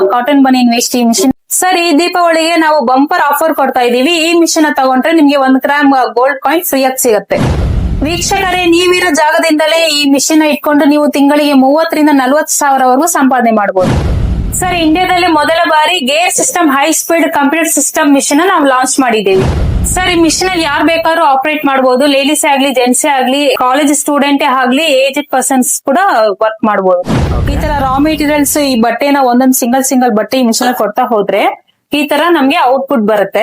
Cotton ಬನಿ ಈ machine sir ಈ ದೀಪಾವಳಿಗೆ ನಾವು ಬಂಪರ್ ಆಫರ್ ಕೊಡ್ತಾ ಇದೀವಿ ಈ ಮಿಷನ್ ತಗೊಂಡ್ರೆ ನಿಮ್ಗೆ ಒಂದ್ ಗ್ರಾಮ್ ಗೋಲ್ಡ್ ಕಾಯಿನ್ ಫ್ರೀ ಆಗಿ ಸಿಗುತ್ತೆ. ವೀಕ್ಷಕರೇ, ನೀವಿರೋ ಜಾಗದಿಂದಲೇ ಈ ಮಿಷನ್ ಇಟ್ಕೊಂಡು ನೀವು ತಿಂಗಳಿಗೆ ಮೂವತ್ತರಿಂದ ನಲ್ವತ್ತು ಸಾವಿರವರೆಗೂ ಸಂಪಾದನೆ ಮಾಡಬಹುದು ಸರ್ ಇಂಡಿಯಾದಲ್ಲಿ ಮೊದಲ ಬಾರಿ gear system high speed computer system machine ನಾವು ಲಾಂಚ್ ಮಾಡಿದ್ದೀವಿ. ಸರ್ ಈ ಮಿಷನ್ ಅಲ್ಲಿ ಯಾರು ಬೇಕಾದ್ರೂ ಆಪರೇಟ್ ಮಾಡಬಹುದು ಲೇಡೀಸ್ ಆಗ್ಲಿ ಜೆಂಟ್ಸ್ ಆಗ್ಲಿ ಕಾಲೇಜ್ ಸ್ಟೂಡೆಂಟ್ ಆಗ್ಲಿ ಏಜ್ ಪರ್ಸನ್ಸ್ ಕೂಡ ವರ್ಕ್ ಮಾಡಬಹುದು ಈ ತರ ರಾ ಮೆಟೀರಿಯಲ್ಸ್ ಈ ಬಟ್ಟೆನ ಒಂದೊಂದು ಸಿಂಗಲ್ ಸಿಂಗಲ್ ಬಟ್ಟೆ ಈ ಮಿಷನ್ ಕೊಡ್ತಾ ಹೋದ್ರೆ ಈ ತರ ನಮ್ಗೆ ಔಟ್ಪುಟ್ ಬರುತ್ತೆ.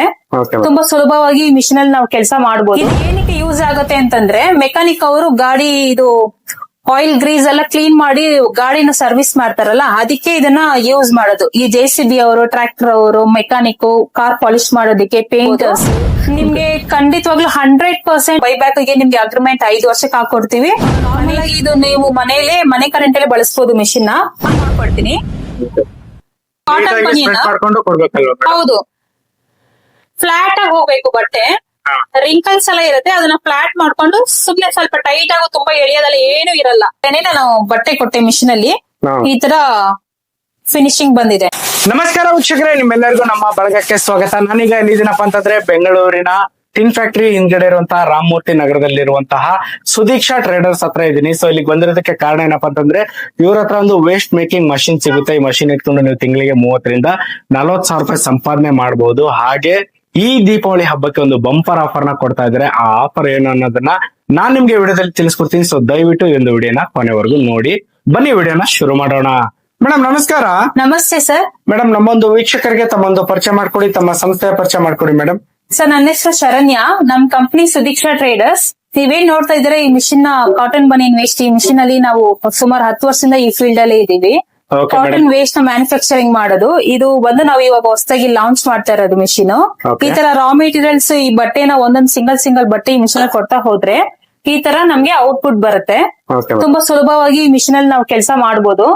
ತುಂಬಾ ಸುಲಭವಾಗಿ ಈ ಮಿಷನ್ ಅಲ್ಲಿ ನಾವು ಕೆಲಸ ಮಾಡಬಹುದು ಏನಕ್ಕೆ ಯೂಸ್ ಆಗುತ್ತೆ ಅಂತಂದ್ರೆ ಮೆಕ್ಯಾನಿಕ್ ಅವರು ಗಾಡಿ ಇದು ಆಯಿಲ್ ಗ್ರೀಸ್ ಎಲ್ಲ ಕ್ಲೀನ್ ಮಾಡಿ ಗಾಡಿನ ಸರ್ವಿಸ್ ಮಾಡ್ತಾರಲ್ಲ ಅದಕ್ಕೆ ಇದನ್ನ ಯೂಸ್ ಮಾಡೋದು. ಈ ಜೆ ಸಿ ಬಿ ಅವರು ಟ್ರ್ಯಾಕ್ಟರ್ ಅವರು ಮೆಕ್ಯಾನಿಕ್ ಕಾರ್ ಪಾಲಿಶ್ ಮಾಡೋದಕ್ಕೆ ಪೇಂಟರ್ಸ್ ನಿಮ್ಗೆ ಖಂಡಿತವಾಗ್ಲೂ ಹಂಡ್ರೆಡ್ ಪರ್ಸೆಂಟ್ ಬೈಬ್ಯಾಕ್ಗೆ ನಿಮ್ಗೆ ಅಗ್ರಿಮೆಂಟ್ ಐದು ವರ್ಷಕ್ಕೆ ಹಾಕೊಡ್ತೀವಿ. ಇದು ನೀವು ಮನೆಯಲ್ಲೇ ಮನೆ ಕರೆಂಟ್ ಅಲ್ಲೇ ಬಳಸಬಹುದು ಮಿಷಿನ್ನ. ಮಾಡ್ಕೊಡ್ತೀನಿ. ಕಾಟನ್ ಹೌದು. ಫ್ಲಾಟ್ ಆಗಿ ಹೋಗ್ಬೇಕು ಬಟ್ಟೆ. ರಿಂಕಲ್ಸ್ ಎಲ್ಲ ಇರುತ್ತೆ ಅದನ್ನ ಫ್ಲಾಟ್ ಮಾಡ್ಕೊಂಡು ಸುಮ್ನೆ ಸ್ವಲ್ಪ ಟೈಟ್ ಆಗೋ ತುಂಬಾ ಎಳೆಯೋದಲ್ಲ ಏನು ಇರಲ್ಲ. ಅದನ್ನೇ ನಾನು ಬಟ್ಟೆ ಕೊಟ್ಟೆ ಮಿಷಿನ್ ಅಲ್ಲಿ ಈ ತರ ಫಿನಿಶಿಂಗ್ ಬಂದಿದೆ. ನಮಸ್ಕಾರ ವೀಕ್ಷಕರೇ ನಿಮ್ಮೆಲ್ಲರಿಗೂ ನಮ್ಮ ಬಳಗಕ್ಕೆ ಸ್ವಾಗತ. ನಾನೀಗ ಎಲ್ಲಿದ್ದೀನಪ್ಪ ಅಂತಂದ್ರೆ ಬೆಂಗಳೂರಿನ ಟಿನ್ ಫ್ಯಾಕ್ಟರಿ ಹಿಂದ್ಗಡೆ ಇರುವಂತಹ ರಾಮಮೂರ್ತಿ ನಗರದಲ್ಲಿರುವಂತಹ ಸುದೀಕ್ಷಾ ಟ್ರೇಡರ್ಸ್ ಹತ್ರ ಇದ್ದೀನಿ. ಸೊ ಇಲ್ಲಿಗೆ ಬಂದಿರೋದಕ್ಕೆ ಕಾರಣ ಏನಪ್ಪಾ ಅಂತಂದ್ರೆ ಇವ್ರ ಹತ್ರ ಒಂದು ವೇಸ್ಟ್ ಮೇಕಿಂಗ್ ಮಷಿನ್ ಸಿಗುತ್ತೆ. ಈ ಮಷಿನ್ ಇಟ್ಕೊಂಡು ನೀವು ತಿಂಗಳಿಗೆ ಮೂವತ್ತರಿಂದ ನಲವತ್ತು ಸಾವಿರ ರೂಪಾಯಿ ಸಂಪಾದನೆ ಮಾಡಬಹುದು ಹಾಗೆ ಈ ದೀಪಾವಳಿ ಹಬ್ಬಕ್ಕೆ ಒಂದು ಬಂಪರ್ ಆಫರ್ನ ಕೊಡ್ತಾ ಇದ್ದಾರೆ. ಆ ಆಫರ್ ಏನು ಅನ್ನೋದನ್ನ ನಾನ್ ನಿಮ್ಗೆ ವಿಡಿಯೋದಲ್ಲಿ ತಿಳಿಸ್ಕೊಡ್ತೀನಿ. ಸೊ ದಯವಿಟ್ಟು ಈ ಒಂದು ವಿಡಿಯೋನ ಕೊನೆವರೆಗೂ ನೋಡಿ. ಬನ್ನಿ ವಿಡಿಯೋನ ಶುರು ಮಾಡೋಣ. ಮೇಡಮ್ ನಮಸ್ಕಾರ. ನಮಸ್ತೆ ಸರ್. ಮೇಡಮ್ ನಮ್ಮೊಂದು ವೀಕ್ಷಕರಿಗೆ ತಮ್ಮೊಂದು ಪರಿಚಯ ಮಾಡ್ಕೊಡಿ ತಮ್ಮ ಸಂಸ್ಥೆಯ ಪರಿಚಯ ಮಾಡ್ಕೊಡಿ ಮೇಡಮ್ ಸರ್ ನನ್ನ ಹೆಸರು ಶರಣ್ಯ. ನಮ್ ಕಂಪನಿ ಸುದೀಕ್ಷಾ ಟ್ರೇಡರ್ಸ್ ನೀವೇನ್ ನೋಡ್ತಾ ಇದ್ರೆ ಈ ಮಿಷಿನ್ನ ಕಾಟನ್ ಬನಿ ವೇಸ್ಟ್ ಈ ಮಿಷಿನ್ ಅಲ್ಲಿ ನಾವು ಸುಮಾರು ಹತ್ತು ವರ್ಷದಿಂದ ಈ ಫೀಲ್ಡ್ ಅಲ್ಲಿ ಇದೀವಿ ಕಾಟನ್ ವೇಸ್ಟ್ನ ಮ್ಯಾನುಫ್ಯಾಕ್ಚರಿಂಗ್ ಮಾಡೋದು. ಇದು ಬಂದು ನಾವು ಇವಾಗ ಹೊಸದಾಗಿ ಲಾಂಚ್ ಮಾಡ್ತಾ ಇರೋದು ಮಿಷಿನ್. ಈ ತರ ರಾ ಮೆಟೀರಿಯಲ್ಸ್ ಈ ಬಟ್ಟೆನ ಒಂದೊಂದ್ ಸಿಂಗಲ್ ಸಿಂಗಲ್ ಬಟ್ಟೆ ಈ ಮಿಷಿನ್ ಕೊಡ್ತಾ ಹೋದ್ರೆ ಈ ತರ ನಮ್ಗೆ ಔಟ್ಪುಟ್ ಬರುತ್ತೆ. ತುಂಬಾ ಸುಲಭವಾಗಿ ಈ ಮಿಷಿನ್ ಅಲ್ಲಿ ನಾವು ಕೆಲಸ ಮಾಡಬಹುದು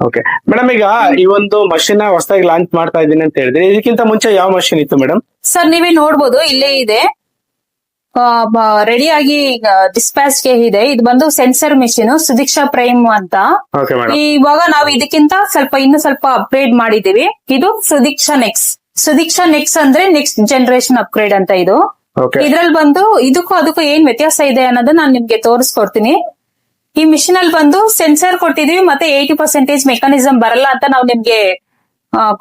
ಓಕೆ ಮೇಡಮ್ ಈಗ ಈ ಒಂದು ಮಷಿನ್ ಹೊಸದಾಗಿ ಲಾಂಚ್ ಮಾಡ್ತಾ ಇದ್ದೀನಿ ಅಂತ ಹೇಳಿದ್ರೆ ಇದಕ್ಕಿಂತ ಮುಂಚೆ ಯಾವ ಮಷಿನ್ ಇತ್ತು ಮೇಡಮ್ ಸರ್ ನೀವೇ ನೋಡ್ಬೋದು ಇಲ್ಲೇ ಇದೆ. ರೆಡಿ ಆಗಿ ಡಿಸ್ಪ್ಯಾಚ್ಗೆ ಇದೆ. ಇದು ಬಂದು ಸೆನ್ಸರ್ ಮೆಷಿನ್ ಸುದೀಕ್ಷಾ ಪ್ರೈಮ್ ಅಂತ. ಇವಾಗ ನಾವು ಇದಕ್ಕಿಂತ ಸ್ವಲ್ಪ ಇನ್ನು ಸ್ವಲ್ಪ ಅಪ್ಗ್ರೇಡ್ ಮಾಡಿದೀವಿ ಇದು ಸುದೀಕ್ಷಾ ನೆಕ್ಸ್ ಸುದೀಕ್ಷಾ ನೆಕ್ಸ್ ಅಂದ್ರೆ ನೆಕ್ಸ್ಟ್ ಜನರೇಷನ್ ಅಪ್ಗ್ರೇಡ್ ಅಂತ ಇದು. ಇದ್ರಲ್ಲಿ ಬಂದು ಇದಕ್ಕೂ ಅದಕ್ಕೂ ಏನ್ ವ್ಯತ್ಯಾಸ ಇದೆ ಅನ್ನೋದನ್ನ ನಾನು ನಿಮ್ಗೆ ತೋರಿಸ್ಕೊಡ್ತೀನಿ. ಈ ಮಿಷಿನ್ ಅಲ್ಲಿ ಬಂದು ಸೆನ್ಸರ್ ಕೊಟ್ಟಿದೀವಿ ಮತ್ತೆ ಏಯ್ಟಿ ಪರ್ಸೆಂಟೇಜ್ ಮೆಕಾನಿಸಮ್ ಬರಲ್ಲ ಅಂತ ನಾವು ನಿಮ್ಗೆ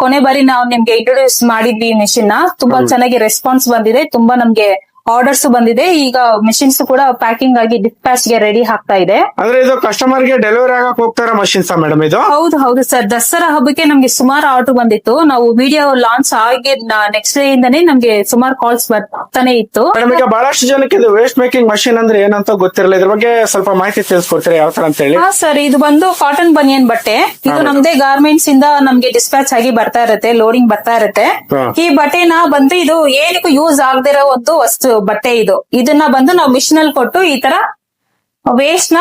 ಕೊನೆ ಬಾರಿ ನಾವು ನಿಮ್ಗೆ ಇಂಟ್ರೊಡ್ಯೂಸ್ ಮಾಡಿದ್ವಿ ಈ ಮಿಷಿನ್ನ. ತುಂಬಾ ಚೆನ್ನಾಗಿ ರೆಸ್ಪಾನ್ಸ್ ಬಂದಿದೆ. ತುಂಬಾ ನಮ್ಗೆ ಆರ್ಡರ್ಸ್ ಬಂದಿದೆ. ಈಗ ಮೆಷಿನ್ಸ್ ಕೂಡ ಪ್ಯಾಕಿಂಗ್ ಆಗಿ ಡಿಸ್ಪ್ಯಾಚ್ಗೆ ರೆಡಿ ಆಗ್ತಾ ಇದೆ. ಅಂದ್ರೆ ಇದು ಕಸ್ಟಮರ್ಗೆ ಡೆಲಿವರಿ ಆಗಕ್ ಹೋಗ್ತಾರ ಮಷಿನ್ಸ್ ಮೇಡಮ್ ಇದು? ಹೌದು ಹೌದು ಸರ್. ದಸರಾ ಹಬ್ಬಕ್ಕೆ ನಮ್ಗೆ ಸುಮಾರು ಆರ್ಡರ್ ಬಂದಿತ್ತು. ನಾವು ವಿಡಿಯೋ ಲಾಂಚ್ ಆಗಿ ನೆಕ್ಸ್ಟ್ ಡೇ ಇಂದಾನೇ ನಮ್ಗೆ ಸುಮಾರು ಕಾಲ್ಸ್ ಬರ್ತಾನೆ ಇತ್ತು. ಈಗ ಬಹಳಷ್ಟು ಜನಕ್ಕೆ ಇದು ವೇಸ್ಟ್ ಮೇಕಿಂಗ್ ಮಷಿನ್ ಅಂದ್ರೆ ಏನಂತ ಗೊತ್ತಿರಲ್ಲ. ಇದ್ರ ಬಗ್ಗೆ ಸ್ವಲ್ಪ ಮಾಹಿತಿ ತಿಳಿಸ್ಕೊಡ್ತೀರಾ ಯಾವ ತರ ಅಂತ ಹೇಳಿ? ಹಾ ಸರ್ ಇದು ಬಂದು ಕಾಟನ್ ಬನಿಯನ್ ಬಟ್ಟೆ. ಇದು ನಮ್ದೇ ಗಾರ್ಮೆಂಟ್ಸ್ ಇಂದ ನಮ್ಗೆ ಡಿಸ್ಪ್ಯಾಚ್ ಆಗಿ ಬರ್ತಾ ಇರುತ್ತೆ ಲೋಡಿಂಗ್ ಬರ್ತಾ ಇರುತ್ತೆ. ಈ ಬಟ್ಟೆನ ಬಂದು ಇದು ಏನಕ್ಕೂ ಯೂಸ್ ಆಗದಿರೋ ಒಂದು ವಸ್ತು. ಬಟ್ಟೆ ಇದು. ಇದನ್ನ ಬಂದು ನಾವು ಮಿಷಿನ್ ಅಲ್ಲಿ ಕೊಟ್ಟು ಈ ತರ ವೇಸ್ಟ್ನ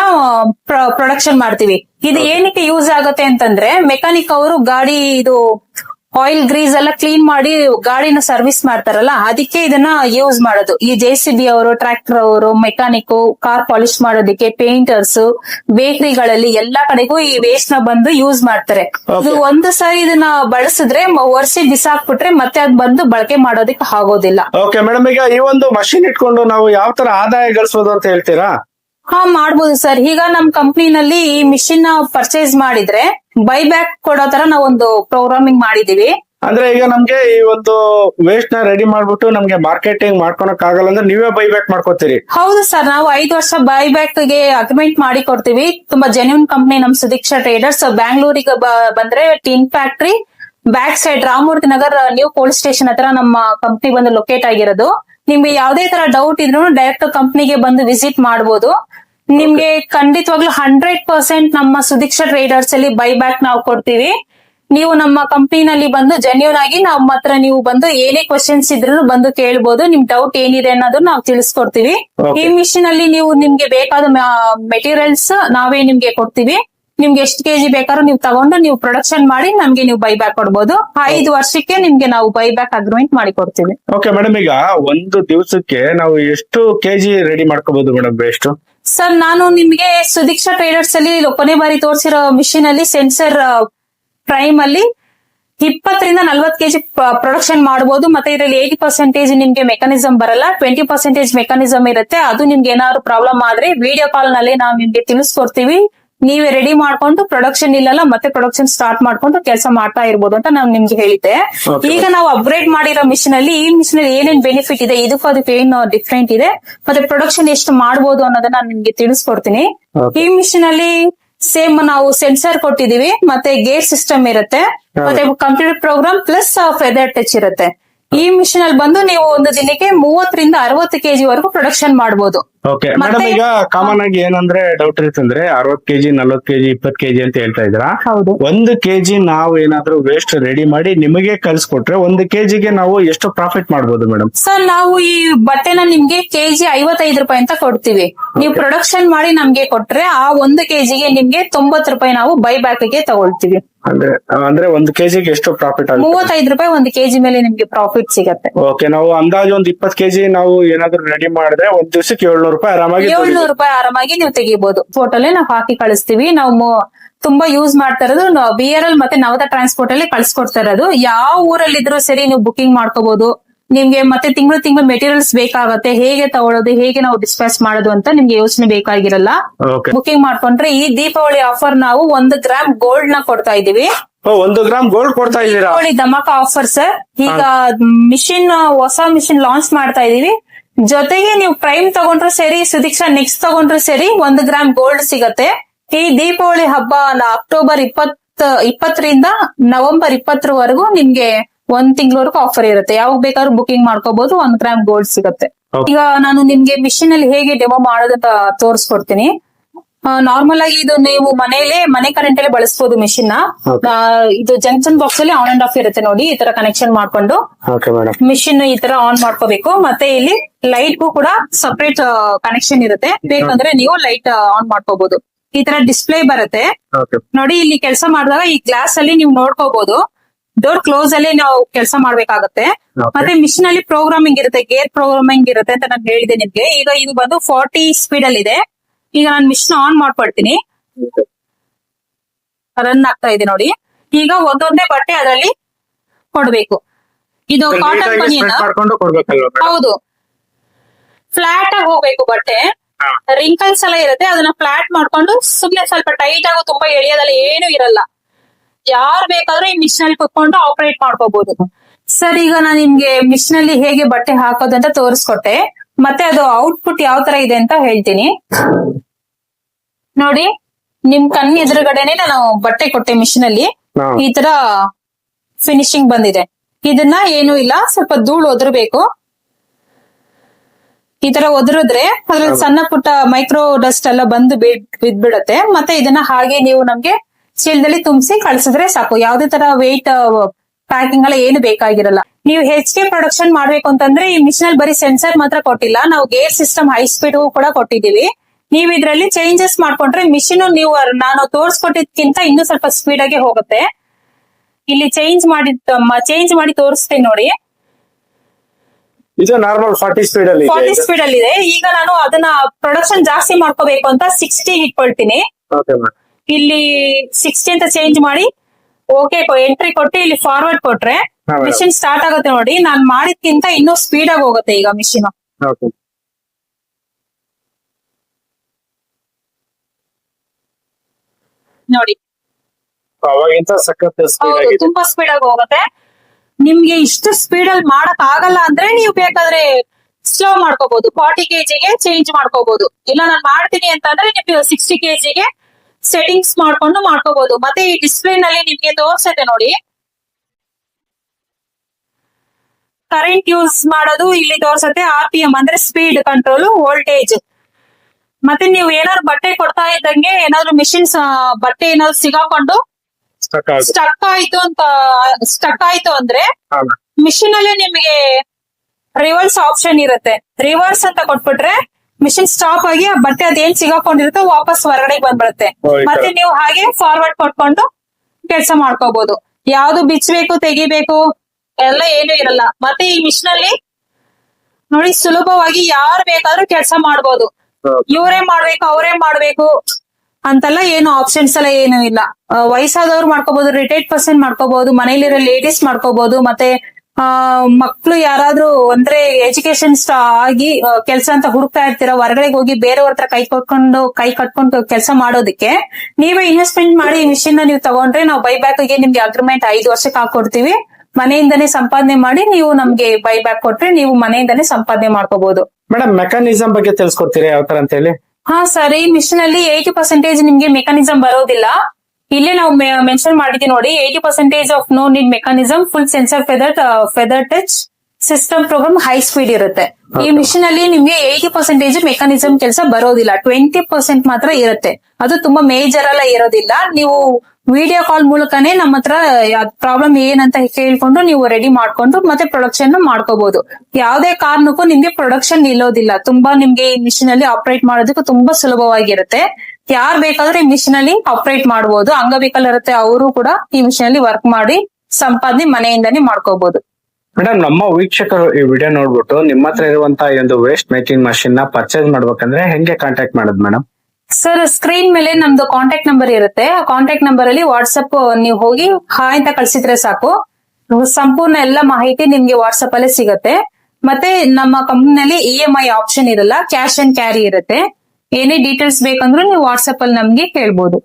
ಪ್ರೊಡಕ್ಷನ್ ಮಾಡ್ತೀವಿ. ಇದು ಏನಕ್ಕೆ ಯೂಸ್ ಆಗುತ್ತೆ ಅಂತಂದ್ರೆ ಮೆಕ್ಯಾನಿಕ್ ಅವರು ಗಾಡಿ ಇದು ಆಯಿಲ್ ಗ್ರೀಸ್ ಎಲ್ಲ ಕ್ಲೀನ್ ಮಾಡಿ ಗಾಡಿನ ಸರ್ವಿಸ್ ಮಾಡ್ತಾರಲ್ಲ ಅದಕ್ಕೆ ಇದನ್ನ ಯೂಸ್ ಮಾಡೋದು. ಈ ಜೆ ಸಿ ಬಿ ಅವರು ಟ್ರ್ಯಾಕ್ಟರ್ ಅವರು ಮೆಕ್ಯಾನಿಕ್ ಕಾರ್ ಪಾಲಿಶ್ ಮಾಡೋದಕ್ಕೆ ಪೇಂಟರ್ಸ್ ಬೇಕರಿಗಳಲ್ಲಿ ಎಲ್ಲಾ ಕಡೆಗೂ ಈ ವೇಸ್ಟ್ನ ಬಂದು ಯೂಸ್ ಮಾಡ್ತಾರೆ. ಇದು ಒಂದು ಸಾರಿ ಇದನ್ನ ಬಳಸಿದ್ರೆ ವರ್ಷಿ ವರ್ಷ ಬಿಸಾಕ್ಬಿಟ್ರೆ ಮತ್ತೆ ಅದ್ ಬಂದು ಬಳಕೆ ಮಾಡೋದಕ್ಕೆ ಆಗೋದಿಲ್ಲ. ಓಕೆ ಮೇಡಮ್ ಈಗ ಈ ಒಂದು ಮಷಿನ್ ಇಟ್ಕೊಂಡು ನಾವು ಯಾವ ತರ ಆದಾಯ ಗಳಿಸೋದು ಅಂತ ಹೇಳ್ತೀರಾ? ಹಾ ಮಾಡ್ಬೋದು ಸರ್. ಈಗ ನಮ್ ಕಂಪ್ನಿನಲ್ಲಿ ಈ ಮಿಷಿನ್ ಪರ್ಚೇಸ್ ಮಾಡಿದ್ರೆ ಬೈ ಬ್ಯಾಕ್ ಕೊಡೋ ತರ ನಾವೊಂದು ಪ್ರೋಗ್ರಾಮಿಂಗ್ ಮಾಡಿದೀವಿ. ಅಂದ್ರೆ ಈಗ ನಮ್ಗೆ ಈ ಒಂದು ವೇಸ್ಟ್ನ ರೆಡಿ ಮಾಡ್ಬಿಟ್ಟು ನಮ್ಗೆ ಮಾರ್ಕೆಟಿಂಗ್ ಮಾಡ್ಕೊಳಕ್ ಆಗಲ್ಲ ಅಂದ್ರೆ ನೀವೇ ಬೈ ಬ್ಯಾಕ್ ಮಾಡ್ಕೋತೀರಿ. ಹೌದು ಸರ್. ನಾವು ಐದು ವರ್ಷ ಬೈ ಬ್ಯಾಕ್ಗೆ ಅಗ್ರಿಮೆಂಟ್ ಮಾಡಿ ಕೊಡ್ತೀವಿ. ತುಂಬಾ ಜೆನ್ಯೂನ್ ಕಂಪ್ನಿ ನಮ್ ಸುದೀಕ್ಷಾ ಟ್ರೇಡರ್ಸ್ ಬ್ಯಾಂಗ್ಳೂರಿಗೆ ಬಂದ್ರೆ tin factory back side Ramamurthy Nagar new police station ಹತ್ರ ನಮ್ಮ ಕಂಪ್ನಿ ಬಂದು ಲೊಕೇಟ್ ಆಗಿರೋದು. ನಿಮ್ಗೆ ಯಾವ್ದೇ ತರ ಡೌಟ್ ಇದ್ರು ಡೈರೆಕ್ಟ್ ಕಂಪ್ನಿಗೆ ಬಂದು ವಿಸಿಟ್ ಮಾಡಬಹುದು ನಿಮ್ಗೆ ಖಂಡಿತವಾಗ್ಲು ಹಂಡ್ರೆಡ್ ಪರ್ಸೆಂಟ್ ನಮ್ಮ ಸುದೀಕ್ಷಾ ಟ್ರೇಡರ್ಸ್ ಅಲ್ಲಿ ಬೈ ಬ್ಯಾಕ್ ನಾವು ಕೊಡ್ತೀವಿ. ನೀವು ನಮ್ಮ ಕಂಪ್ನಿನಲ್ಲಿ ಬಂದು ಜೆನ್ಯೂನ್ ಆಗಿ ನಮ್ಮ ಹತ್ರ ನೀವು ಬಂದು ಏನೇ ಕ್ವಶನ್ಸ್ ಇದ್ರು ಬಂದು ಕೇಳ್ಬೋದು. ನಿಮ್ ಡೌಟ್ ಏನಿದೆ ಅನ್ನೋದು ನಾವು ತಿಳಿಸ್ಕೊಡ್ತೀವಿ. ಈ ಮಿಷಿನ್ ಅಲ್ಲಿ ನೀವು ನಿಮ್ಗೆ ಬೇಕಾದ ಮೆಟೀರಿಯಲ್ಸ್ ನಾವೇ ನಿಮ್ಗೆ ಕೊಡ್ತೀವಿ. ನಿಮ್ಗೆ ಎಷ್ಟು ಕೆಜಿ ಬೇಕಾದ್ರೂ ನೀವು ತಗೊಂಡು ನೀವು ಪ್ರೊಡಕ್ಷನ್ ಮಾಡಿ ನಮ್ಗೆ ನೀವು ಬೈ ಬ್ಯಾಕ್ ಕೊಡ್ಬೋದು. ಐದು ವರ್ಷಕ್ಕೆ ನಿಮ್ಗೆ ನಾವು ಬೈ ಬ್ಯಾಕ್ ಅಗ್ರಿಮೆಂಟ್ ಮಾಡಿ ಕೊಡ್ತೀವಿ. ಓಕೆ ಮೇಡಮ್ ಈಗ ಒಂದು ದಿವಸಕ್ಕೆ ನಾವು ಎಷ್ಟು ಕೆಜಿ ರೆಡಿ ಮಾಡ್ಕೋಬಹುದು ಮೇಡಮ್ ವೇಸ್ಟ್ ಸರ್ ನಾನು ನಿಮ್ಗೆ ಸುದೀಕ್ಷಾ ಟ್ರೇಡರ್ಸ್ ಅಲ್ಲಿ ಕೊನೆ ಬಾರಿ ತೋರಿಸಿರೋ ಮಿಷಿನ್ ಅಲ್ಲಿ ಸೆನ್ಸರ್ ಪ್ರೈಮ್ ಅಲ್ಲಿ ಇಪ್ಪತ್ತರಿಂದ ನಲ್ವತ್ ಕೆಜಿ ಪ್ರೊಡಕ್ಷನ್ ಮಾಡಬಹುದು ಮತ್ತೆ ಇದರಲ್ಲಿ ಏಟಿ ಪರ್ಸೆಂಟೇಜ್ ನಿಮ್ಗೆ ಮೆಕಾನಿಸಮ್ ಬರಲ್ಲ. ಟ್ವೆಂಟಿ ಪರ್ಸೆಂಟೇಜ್ ಮೆಕಾನಿಸಮ್ ಇರುತ್ತೆ. ಅದು ನಿಮ್ಗೆ ಏನಾದ್ರು ಪ್ರಾಬ್ಲಮ್ ಆದ್ರೆ ವಿಡಿಯೋ ಕಾಲ್ನಲ್ಲಿ ನಾವು ನಿಮ್ಗೆ ತಿಳಿಸ್ಕೊಡ್ತೀವಿ. ನೀವೇ ರೆಡಿ ಮಾಡ್ಕೊಂಡು ಪ್ರೊಡಕ್ಷನ್ ಇಲ್ಲಲ್ಲ ಮತ್ತೆ ಪ್ರೊಡಕ್ಷನ್ ಸ್ಟಾರ್ಟ್ ಮಾಡ್ಕೊಂಡು ಕೆಲಸ ಮಾಡ್ತಾ ಇರ್ಬೋದು ಅಂತ ನಾನು ನಿಮ್ಗೆ ಹೇಳಿದ್ದೆ. ಈಗ ನಾವು ಅಪ್ಗ್ರೇಡ್ ಮಾಡಿರೋ ಮಿಷಿನ್ ಅಲ್ಲಿ ಈ ಮಿಷಿನ್ ಅಲ್ಲಿ ಏನೇನ್ ಬೆನಿಫಿಟ್ ಇದೆ ಇದಕ್ಕೂ ಅದಕ್ಕೆ ಏನು ಡಿಫ್ರೆಂಟ್ ಇದೆ ಮತ್ತೆ ಪ್ರೊಡಕ್ಷನ್ ಎಷ್ಟು ಮಾಡಬಹುದು ಅನ್ನೋದನ್ನ ನಾನು ನಿಮ್ಗೆ ತಿಳಿಸ್ಕೊಡ್ತೀನಿ. ಈ ಮಿಷಿನ್ ಅಲ್ಲಿ ಸೇಮ್ ನಾವು ಸೆನ್ಸರ್ ಕೊಟ್ಟಿದೀವಿ ಮತ್ತೆ ಗೇಟ್ ಸಿಸ್ಟಮ್ ಇರುತ್ತೆ ಮತ್ತೆ computer program plus feather touch ಇರುತ್ತೆ. ಈ ಮಿಷಿನ್ ಅಲ್ಲಿ ಬಂದು ನೀವು ಒಂದು ದಿನಕ್ಕೆ ಮೂವತ್ತರಿಂದ ಅರವತ್ತು ಕೆಜಿ ವರೆಗೂ ಪ್ರೊಡಕ್ಷನ್ ಮಾಡಬಹುದು ಓಕೆ ಮೇಡಮ್ ಈಗ ಕಾಮನ್ ಆಗಿ ಏನಂದ್ರೆ ಡೌಟ್ ಇರ್ತಂದ್ರೆ ಅರವತ್ ಕೆಜಿ ನಲ್ವತ್ ಕೆಜಿ ಇಪ್ಪತ್ ಕೆಜಿ ಅಂತ ಹೇಳ್ತಾ ಇದ್ರ ಹೌದು. ಒಂದು ಕೆಜಿ ನಾವು ಏನಾದ್ರೂ ವೇಸ್ಟ್ ರೆಡಿ ಮಾಡಿ ನಿಮಗೆ ಕಳ್ಸಿಕೊಟ್ರೆ ಒಂದು ಕೆಜಿಗೆ ನಾವು ಎಷ್ಟು ಪ್ರಾಫಿಟ್ ಮಾಡಬಹುದು ಮೇಡಮ್ ಸರ್ ನಾವು ಈ ಬಟ್ಟೆನ ನಿಮ್ಗೆ ಕೆಜಿ ಐವತ್ತೈದು ರೂಪಾಯಿ ಅಂತ ಕೊಡ್ತೀವಿ. ನೀವು ಪ್ರೊಡಕ್ಷನ್ ಮಾಡಿ ನಮ್ಗೆ ಕೊಟ್ರೆ ಆ ಒಂದು ಕೆಜಿಗೆ ನಿಮ್ಗೆ ತೊಂಬತ್ ರೂಪಾಯಿ ನಾವು ಬೈ ಬ್ಯಾಕ್ಗೆ ತಗೊಳ್ತೀವಿ. ಅಂದ್ರೆ ಅಂದ್ರೆ ಒಂದು ಕೆಜಿಗೆ ಎಷ್ಟು ಪ್ರಾಫಿಟ್ ಆಗುತ್ತೆ? ಮೂವತ್ತೈದು ರೂಪಾಯಿ ಒಂದು ಕೆಜಿ ಮೇಲೆ ನಿಮ್ಗೆ ಪ್ರಾಫಿಟ್ ಸಿಗತ್ತೆ. ಓಕೆ ನಾವು ಅಂದಾಜು ಒಂದು ಇಪ್ಪತ್ ಕೆಜಿ ನಾವು ಏನಾದ್ರು ರೆಡಿ ಮಾಡಿದ್ರೆ ಒಂದ್ ದಿವಸಕ್ಕೆ ಏಳ್ನೂರು ರೂಪಾಯಿ ಆರಾಮಾಗಿ ಏಳ್ನೂರು ರೂಪಾಯಿ ಆರಾಮಾಗಿ ನೀವು ತೆಗಿಬಹುದು ಫೋಟೋಲೆ ನಾವು ಹಾಕಿ ಕಳಿಸ್ತೀವಿ. ನಾವು ತುಂಬಾ ಯೂಸ್ ಮಾಡ್ತಾ ಇರೋದು ಬಿ ಆರ್ ಎಲ್ ಮತ್ತೆ ನವದ ಟ್ರಾನ್ಸ್ಪೋರ್ಟ್ ಅಲ್ಲಿ ಕಳ್ಸಿಕೊಡ್ತಾ ಇರೋದು. ಯಾವ ಊರಲ್ಲಿ ಇದ್ರೂ ಸರಿ ನೀವು ಬುಕಿಂಗ್ ಮಾಡ್ಕೋಬಹುದು ನಿಮ್ಗೆ ಮತ್ತೆ ತಿಂಗಳು ತಿಂಗಳು ಮೆಟೀರಿಯಲ್ಸ್ ಬೇಕಾಗತ್ತೆ. ಹೇಗೆ ತಗೊಳ್ಳೋದು ಹೇಗೆ ನಾವು ಡಿಸ್ಪ್ಯಾಚ್ ಮಾಡೋದು ಅಂತ ನಿಮ್ಗೆ ಯೋಚನೆ ಬೇಕಾಗಿರಲ್ಲ. ಬುಕಿಂಗ್ ಮಾಡ್ಕೊಂಡ್ರೆ ಈ ದೀಪಾವಳಿ ಆಫರ್ ನಾವು ಒಂದು ಗ್ರಾಮ್ ಗೋಲ್ಡ್ನ ಕೊಡ್ತಾ ಇದೀವಿ ಒಂದು ಗ್ರಾಮ್ ಗೋಲ್ಡ್ ಕೊಡ್ತಾ ಇದೀರಾ ದಮಕ ಆಫರ್ ಸರ್ ಈಗ ಮಿಷಿನ್ ಹೊಸ ಮಿಷಿನ್ ಲಾಂಚ್ ಮಾಡ್ತಾ ಇದೀವಿ ಜೊತೆಗೆ ನೀವು ಪ್ರೈಮ್ ತಗೊಂಡ್ರು ಸರಿ ಸುದೀಕ್ಷಾ ನೆಕ್ಸ್ಟ್ ತಗೊಂಡ್ರು ಸರಿ ಒಂದು ಗ್ರಾಮ್ ಗೋಲ್ಡ್ ಸಿಗತ್ತೆ. ಈ ದೀಪಾವಳಿ ಹಬ್ಬ ಅಕ್ಟೋಬರ್ ಇಪ್ಪತ್ ಇಪ್ಪತ್ತರಿಂದ ನವೆಂಬರ್ ಇಪ್ಪತ್ತರವರೆಗೂ ನಿಮ್ಗೆ ಒಂದ್ ತಿಂಗಳವರೆಗೂ ಆಫರ್ ಇರುತ್ತೆ. ಯಾವಾಗ ಬೇಕಾದ್ರೂ ಬುಕಿಂಗ್ ಮಾಡ್ಕೋಬಹುದು ಒಂದ್ ಗ್ರಾಮ್ ಗೋಲ್ಡ್ ಸಿಗತ್ತೆ. ಈಗ ನಾನು ನಿಮ್ಗೆ ಮಿಷಿನ್ ಅಲ್ಲಿ ಹೇಗೆ ಡೆಮೋ ಮಾಡೋದಂತ ತೋರಿಸ್ಕೊಡ್ತೀನಿ. ನಾರ್ಮಲ್ ಆಗಿ ಇದು ನೀವು ಮನೆಯಲ್ಲೇ ಮನೆ ಕರೆಂಟ್ ಅಲ್ಲೇ ಬಳಸಬಹುದು ಮೆಷಿನ್ನ. ಆ, ಇದು ಜಂಕ್ಷನ್ ಬಾಕ್ಸ್ ಅಲ್ಲಿ ಆನ್ ಅಂಡ್ ಆಫ್ ಇರುತ್ತೆ ನೋಡಿ ಈ ತರ ಕನೆಕ್ಷನ್ ಮಾಡ್ಕೊಂಡು. ಮಿಷಿನ್ ಈ ತರ ಆನ್ ಮಾಡ್ಕೋಬೇಕು. ಮತ್ತೆ ಇಲ್ಲಿ ಲೈಟ್ಗೂ ಕೂಡ ಸಪರೇಟ್ ಕನೆಕ್ಷನ್ ಇರುತ್ತೆ. ಬೇಕಂದ್ರೆ ನೀವು ಲೈಟ್ ಆನ್ ಮಾಡ್ಕೋಬಹುದು ಈ ತರ ಡಿಸ್ಪ್ಲೇ ಬರುತ್ತೆ. ನೋಡಿ ಇಲ್ಲಿ ಕೆಲಸ ಮಾಡಿದಾಗ ಈ ಗ್ಲಾಸ್ ಅಲ್ಲಿ ನೀವು ನೋಡ್ಕೋಬಹುದು ಡೋರ್ ಕ್ಲೋಸ್ ಅಲ್ಲಿ ನಾವು ಕೆಲಸ ಮಾಡ್ಬೇಕಾಗತ್ತೆ. ಮತ್ತೆ ಮಿಷಿನ್ ಅಲ್ಲಿ ಪ್ರೋಗ್ರಾಮಿಂಗ್ ಇರುತ್ತೆ ಗೇರ್ ಪ್ರೋಗ್ರಾಮಿಂಗ್ ಇರುತ್ತೆ ಅಂತ ನಾನು ಹೇಳಿದೆ ನಿಮ್ಗೆ. ಈಗ ಇದು ಬಂದು ಫಾರ್ಟಿ ಸ್ಪೀಡ್ ಅಲ್ಲಿ ಇದೆ ಈಗ ನಾನು ಮಿಷನ್ ಆನ್ ಮಾಡ್ಕೊಳ್ತೀನಿ ರನ್ ಆಗ್ತಾ ಇದೆ ನೋಡಿ. ಈಗ ಒಂದೊಂದೇ ಬಟ್ಟೆ ಅದರಲ್ಲಿ ಕೊಡ್ಬೇಕು. ಇದು ಕಾಟನ್ ಬನಿಯನ್ ಹೌದು. ಫ್ಲಾಟ್ ಆಗಿ ಹೋಗ್ಬೇಕು ಬಟ್ಟೆ. ರಿಂಕಲ್ಸ್ ಎಲ್ಲ ಇರುತ್ತೆ. ಅದನ್ನ ಫ್ಲಾಟ್ ಮಾಡ್ಕೊಂಡು ಸುಮ್ನೆ ಸ್ವಲ್ಪ ಟೈಟ್ ಆಗು ತುಂಬಾ ಎಳೆಯೋದಲ್ಲ ಏನು ಇರಲ್ಲ. ಯಾರು ಬೇಕಾದ್ರೂ ಈ ಮಿಷನ್ ಅಲ್ಲಿ ಕುತ್ಕೊಂಡು ಆಪರೇಟ್ ಮಾಡ್ಕೋಬಹುದು ಸರ್ ಈಗ ನಾನು ನಿಮ್ಗೆ ಮಿಷನ್ ಅಲ್ಲಿ ಹೇಗೆ ಬಟ್ಟೆ ಹಾಕೋದು ಅಂತ ತೋರಿಸ್ಕೊಟ್ಟೆ. ಮತ್ತೆ ಅದು ಔಟ್ಪುಟ್ ಯಾವ ತರ ಇದೆ ಅಂತ ಹೇಳ್ತೀನಿ. ನೋಡಿ ನಿಮ್ ಕಣ್ಣು ಎದುರುಗಡೆನೆ ನಾನು ಬಟ್ಟೆ ಕೊಟ್ಟೆ ಮಿಷಿನ್ ಅಲ್ಲಿ. ಹಾ. ಈ ತರ ಫಿನಿಶಿಂಗ್ ಬಂದಿದೆ. ಇದನ್ನ ಏನು ಇಲ್ಲ ಸ್ವಲ್ಪ ಧೂಳು ಒದರ್ಬೇಕು. ಈ ತರ ಒದರಿದ್ರೆ ಅದ್ರಲ್ಲಿ ಸಣ್ಣ ಪುಟ್ಟ ಮೈಕ್ರೋ ಡಸ್ಟ್ ಎಲ್ಲ ಬಂದು ಬಿದ್ಬಿಡತ್ತೆ. ಮತ್ತೆ ಇದನ್ನ ಹಾಗೆ ನೀವು ನಮ್ಗೆ ಚೀಲದಲ್ಲಿ ತುಂಬಿಸಿ ಕಳ್ಸಿದ್ರೆ ಸಾಕು. ಯಾವ್ದೇ ತರ ವೆಯ್ಟ್ ಪ್ಯಾಕಿಂಗ್ ಎಲ್ಲ ಏನು ಬೇಕಾಗಿರಲ್ಲ. ನೀವು ಹೆಚ್ಚಿಗೆ ಪ್ರೊಡಕ್ಷನ್ ಮಾಡ್ಬೇಕು ಅಂತಂದ್ರೆ ಈ ಮಿಷಿನ್ ಅಲ್ಲಿ ಬರೀ ಸೆನ್ಸರ್ ಮಾತ್ರ ಕೊಟ್ಟಿಲ್ಲ. ನಾವು ಗೇರ್ ಸಿಸ್ಟಮ್ ಹೈ ಸ್ಪೀಡ್ ಕೂಡ ಕೊಟ್ಟಿದೀವಿ ನೀವು ಇದ್ರಲ್ಲಿ ಚೇಂಜಸ್ ಮಾಡ್ಕೊಂಡ್ರೆ ಮಿಷಿನ್ ನೀವು ನಾನು ತೋರಿಸ್ಕೊಟ್ಟಿದ್ಕಿಂತ ಇನ್ನೂ ಸ್ವಲ್ಪ ಸ್ಪೀಡ್ ಆಗಿ ಹೋಗುತ್ತೆ. ಇಲ್ಲಿ ಚೇಂಜ್ ಮಾಡಿ ಚೇಂಜ್ ಮಾಡಿ ತೋರಿಸ್ತೀನಿ ನೋಡಿ. ಇದು ನಾರ್ಮಲ್ ಫಾರ್ಟಿ ಸ್ಪೀಡ್ ಅಲ್ಲಿ ಫಾರ್ಟಿ ಸ್ಪೀಡ್ ಅಲ್ಲಿ ಇದೆ. ಈಗ ನಾನು ಅದನ್ನ ಪ್ರೊಡಕ್ಷನ್ ಜಾಸ್ತಿ ಮಾಡ್ಕೋಬೇಕು ಅಂತ ಸಿಕ್ಸ್ಟಿ ಇಟ್ಕೊಳ್ತೀನಿ. ಇಲ್ಲಿ ಸಿಕ್ಸ್ಟಿ ಅಂತ ಚೇಂಜ್ ಮಾಡಿ ಓಕೆ ಎಂಟ್ರಿ ಕೊಟ್ಟು ಇಲ್ಲಿ ಫಾರ್ವರ್ಡ್ ಕೊಟ್ರೆ. ಮಿಷಿನ್ ಸ್ಟಾರ್ಟ್ ಆಗುತ್ತೆ ನೋಡಿ. ನಾನು ಮಾಡಿದ್ಕಿಂತ ಇನ್ನೂ ಸ್ಪೀಡ್ ಆಗಿ ಹೋಗುತ್ತೆ ಈಗ ಮಿಷಿನ್ ನೋಡಿ. ಅವಾಗಿಂತ ಸಖತ್ ಸ್ಪೀಡ್ ಹೌದು ಆಗಿದೆ? ತುಂಬಾ ಸ್ಪೀಡ್ ಆಗಿ ಹೋಗುತ್ತೆ. ನಿಮ್ಗೆ ಇಷ್ಟು ಸ್ಪೀಡ್ ಅಲ್ಲಿ ಮಾಡಕ್ ಆಗಲ್ಲ ಅಂದ್ರೆ ನೀವು ಬೇಕಾದ್ರೆ ಸ್ಲೋ ಮಾಡ್ಕೋಬಹುದು ಫಾರ್ಟಿ ಕೆಜಿಗೆ ಚೇಂಜ್ ಮಾಡ್ಕೋಬಹುದು ಇಲ್ಲ ನಾನು ಮಾಡ್ತೀನಿ ಅಂತಂದ್ರೆ ನೀವು ಸಿಕ್ಸ್ಟಿ ಕೆಜಿಗೆ ಸೆಟ್ಟಿಂಗ್ಸ್ ಮಾಡ್ಕೊಂಡು ಮಾಡ್ಕೋಬಹುದು ಮತ್ತೆ ಈ ಡಿಸ್ಪ್ಲೇ ನಲ್ಲಿ ನಿಮ್ಗೆ ತೋರ್ಸತ್ತೆ ನೋಡಿ. ಕರೆಂಟ್ ಯೂಸ್ ಮಾಡೋದು ಇಲ್ಲಿ ತೋರ್ಸತ್ತೆ ಆರ್ ಪಿ ಎಂ ಅಂದ್ರೆ ಸ್ಪೀಡ್ ಕಂಟ್ರೋಲ್ ವೋಲ್ಟೇಜ್ ಮತ್ತೆ ನೀವು ಏನಾದ್ರು ಬಟ್ಟೆ ಕೊಡ್ತಾ ಇದ್ದಂಗೆ ಏನಾದ್ರು ಮಿಷಿನ್ಸ್ ಬಟ್ಟೆ ಏನಾದ್ರು ಸಿಗಾಕೊಂಡು ಸ್ಟಕ್ ಆಯ್ತು ಅಂತ ಸ್ಟಕ್ ಆಯ್ತು ಅಂದ್ರೆ ಮಿಷಿನ್ ಅಲ್ಲಿ ನಿಮಗೆ ರಿವರ್ಸ್ ಆಪ್ಷನ್ ಇರುತ್ತೆ. ರಿವರ್ಸ್ ಅಂತ ಕೊಟ್ಬಿಟ್ರೆ ಮಿಷಿನ್ ಸ್ಟಾಪ್ ಆಗಿ ಆ ಬಟ್ಟೆ ಅದೇನ್ ಸಿಗಾಕೊಂಡಿರುತ್ತೆ ವಾಪಸ್ ಹೊರಗಡೆ ಬಂದ್ಬಿಡುತ್ತೆ. ಮತ್ತೆ ನೀವು ಹಾಗೆ ಫಾರ್ವರ್ಡ್ ಕೊಟ್ಕೊಂಡು ಕೆಲಸ ಮಾಡ್ಕೋಬಹುದು ಯಾವ್ದು ಬಿಚ್ಚಬೇಕು ತೆಗಿಬೇಕು ಎಲ್ಲ ಏನು ಇರಲ್ಲ. ಮತ್ತೆ ಈ ಮಿಷಿನ್ ಅಲ್ಲಿ ನೋಡಿ ಸುಲಭವಾಗಿ ಯಾರು ಬೇಕಾದ್ರೂ ಕೆಲಸ ಮಾಡ್ಬೋದು. Okay. ಇವರೇ ಮಾಡ್ಬೇಕು, ಅವರೇ ಮಾಡ್ಬೇಕು ಅಂತೆಲ್ಲ ಏನು ಆಪ್ಷನ್ಸ್ ಎಲ್ಲ ಏನು ಇಲ್ಲ. ವಯಸ್ಸಾದವ್ರು ಮಾಡ್ಕೋಬಹುದು ರಿಟೈರ್ಡ್ ಪರ್ಸನ್ ಮಾಡ್ಕೋಬಹುದು ಮನೇಲಿರೋ ಲೇಡೀಸ್ ಮಾಡ್ಕೋಬಹುದು ಮತ್ತೆ, ಆ, ಮಕ್ಳು ಯಾರಾದ್ರೂ ಅಂದ್ರೆ ಎಜುಕೇಶನ್ ಆಗಿ ಕೆಲಸ ಅಂತ ಹುಡುಕ್ತಾ ಇರ್ತೀರಾ ಹೊರಗಡೆ ಹೋಗಿ ಬೇರೆಯವ್ರ ಹತ್ರ ಕೈ ಕೊಟ್ಕೊಂಡು, ಕೈ ಕಟ್ಕೊಂಡು ಕೆಲಸ ಮಾಡೋದಕ್ಕೆ, ನೀವೇ ಇನ್ವೆಸ್ಟ್ಮೆಂಟ್ ಮಾಡಿ ಈ ಮಿಷಿನ್ ನೀವು ತಗೊಂಡ್ರೆ ನಾವು ಬೈ ಬ್ಯಾಕ್ಗೆ ನಿಮ್ಗೆ ಅಗ್ರಿಮೆಂಟ್ ಐದು ವರ್ಷಕ್ಕೆ ಹಾಕೊಡ್ತೀವಿ. ಮನೆಯಿಂದನೇ ಸಂಪಾದನೆ ಮಾಡಿ ನೀವು ನಮ್ಗೆ ಬೈ ಬ್ಯಾಕ್ ಕೊಟ್ರೆ ನೀವು ಮನೆಯಿಂದನೇ ಸಂಪಾದನೆ ಮಾಡ್ಕೋಬಹುದು ಮೇಡಮ್ ಮೆಕಾನಿಸಮ್ ಬಗ್ಗೆ ತಿಳಿಸ್ಕೊಡ್ತೀರಾ ಯಾವ ತರ ಅಂತ ಹೇಳಿ ಹಾ ಸರ್ ಈ ಮಿಷನ್ ಅಲ್ಲಿ ಏಯ್ಟಿ ಪರ್ಸೆಂಟೇಜ್ ನಿಮ್ಗೆ ಮೆಕಾನಿಸಮ್ ಬರೋದಿಲ್ಲ. ಇಲ್ಲೇ ನಾವು ಮೆನ್ಷನ್ ಮಾಡಿದ್ವಿ ನೋಡಿ. Eighty percentage of no need mechanism full sensor feather feather touch system program high speed ಇರುತ್ತೆ. ಈ ಮಿಷನ್ ಅಲ್ಲಿ ನಿಮ್ಗೆ ಏಯ್ಟಿ ಪರ್ಸೆಂಟೇಜ್ ಮೆಕಾನಿಸಮ್ ಕೆಲಸ ಬರೋದಿಲ್ಲ. ಟ್ವೆಂಟಿ ಪರ್ಸೆಂಟ್ ಮಾತ್ರ ಇರುತ್ತೆ. ಅದು ತುಂಬಾ ಮೇಜರ್ ಎಲ್ಲ ಇರೋದಿಲ್ಲ. ನೀವು ವಿಡಿಯೋ ಕಾಲ್ ಮೂಲಕನೇ ನಮ್ಮ ಹತ್ರ ಪ್ರಾಬ್ಲಮ್ ಏನಂತ ಕೇಳ್ಕೊಂಡು ನೀವು ರೆಡಿ ಮಾಡ್ಕೊಂಡು ಮತ್ತೆ ಪ್ರೊಡಕ್ಷನ್ ಮಾಡ್ಕೋಬಹುದು ಯಾವುದೇ ಕಾರಣಕ್ಕೂ ನಿಮ್ಗೆ ಪ್ರೊಡಕ್ಷನ್ ನಿಲ್ಲೋದಿಲ್ಲ. ತುಂಬಾ ನಿಮ್ಗೆ ಈ ಮಿಷಿನ್ ಅಲ್ಲಿ ಆಪರೇಟ್ ಮಾಡೋದಕ್ಕೆ ತುಂಬಾ ಸುಲಭವಾಗಿರುತ್ತೆ. ಯಾರ್ ಬೇಕಾದ್ರೆ ಈ ಮಿಷಿನ್ ಅಲ್ಲಿ ಆಪರೇಟ್ ಮಾಡಬಹುದು ಅಂಗವಿಕಲ ಇರುತ್ತೆ ಅವರು ಕೂಡ ಈ ಮಿಷಿನ್ ಅಲ್ಲಿ ವರ್ಕ್ ಮಾಡಿ ಸಂಪಾದನೆ ಮನೆಯಿಂದಾನೇ ಮಾಡ್ಕೋಬಹುದು ಮೇಡಮ್ ನಮ್ಮ ವೀಕ್ಷಕರು ಈ ವಿಡಿಯೋ ನೋಡ್ಬಿಟ್ಟು ನಿಮ್ಮ ಹತ್ರ ಇರುವಂತಹ ಒಂದು ವೇಸ್ಟ್ ಮೇಕಿಂಗ್ ಮಷಿನ್ನ ಪರ್ಚೇಸ್ ಮಾಡ್ಬೇಕಂದ್ರೆ ಹೆಂಗೆ ಕಾಂಟ್ಯಾಕ್ಟ್ ಮಾಡೋದು ಮೇಡಮ್ ಸರ್ ಸ್ಕ್ರೀನ್ ಮೇಲೆ ನಮ್ದು ಕಾಂಟ್ಯಾಕ್ಟ್ ನಂಬರ್ ಇರುತ್ತೆ. ಆ ಕಾಂಟ್ಯಾಕ್ಟ್ ನಂಬರ್ ಅಲ್ಲಿ ವಾಟ್ಸ್ಆಪ್ ನೀವು ಹೋಗಿ ಹಾಯ್ ಅಂತ ಕಳ್ಸಿದ್ರೆ ಸಾಕು. ಸಂಪೂರ್ಣ ಎಲ್ಲ ಮಾಹಿತಿ ನಿಮ್ಗೆ ವಾಟ್ಸ್ಆಪ್ ಅಲ್ಲೇ ಸಿಗತ್ತೆ. ಮತ್ತೆ ನಮ್ಮ ಕಂಪ್ನಿನಲ್ಲಿ ಇ ಎಂ ಐ ಆಪ್ಷನ್ ಇರಲ್ಲ ಕ್ಯಾಶ್ ಅಂಡ್ ಕ್ಯಾರಿ ಇರುತ್ತೆ. ಏನೇ ಡೀಟೇಲ್ಸ್ ಬೇಕಂದ್ರೂ ನೀವು ವಾಟ್ಸ್ಆಪ್ ಅಲ್ಲಿ ನಮ್ಗೆ ಕೇಳ್ಬೋದು.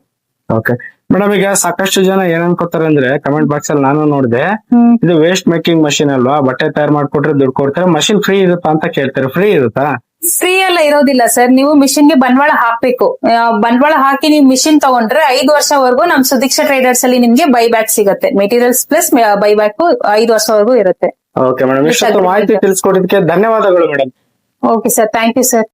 ಓಕೆ ಮೇಡಮ್ ಈಗ ಸಾಕಷ್ಟು ಜನ ಏನ್ ಅನ್ಕೋತಾರೆ ಅಂದ್ರೆ ಕಮೆಂಟ್ ಬಾಕ್ಸ್ ಅಲ್ಲಿ ನಾನು ನೋಡಿದೆ ಇದು ವೇಸ್ಟ್ ಮೇಕಿಂಗ್ ಮಷಿನ್ ಅಲ್ವಾ? ಬಟ್ಟೆ ತಯಾರು ಮಾಡ್ಕೊಟ್ರೆ ದುಡ್ಡು ಕೊಡ್ತಾರೆ ಮಷಿನ್ ಫ್ರೀ ಇರುತ್ತಾ ಅಂತ ಕೇಳ್ತಾರೆ. ಫ್ರೀ ಇರುತ್ತಾ? ಫ್ರೀ ಎಲ್ಲ ಇರೋದಿಲ್ಲ ಸರ್ ನೀವು ಮಿಷಿನ್ಗೆ ಬಂಡವಾಳ ಹಾಕ್ಬೇಕು. ಬಂಡವಾಳ ಹಾಕಿ ನೀವು ಮಿಷಿನ್ ತಗೊಂಡ್ರೆ ಐದು ವರ್ಷವರೆಗೂ ನಮ್ ಸುದೀಕ್ಷ ಟ್ರೇಡರ್ಸ್ ಅಲ್ಲಿ ನಿಮ್ಗೆ ಬೈ ಬ್ಯಾಕ್ ಸಿಗುತ್ತೆ ಮೆಟೀರಿಯಲ್ಸ್ ಪ್ಲಸ್ ಬೈ ಬ್ಯಾಕ್ ಐದು ವರ್ಷವರೆಗೂ ಇರುತ್ತೆ. ಓಕೆ ಮೇಡಮ್ ಮಾಹಿತಿ ತಿಳಿಸ್ಕೊಟ್ಟಿದ್ದಕ್ಕೆ ಧನ್ಯವಾದಗಳು madam okay sir thank you sir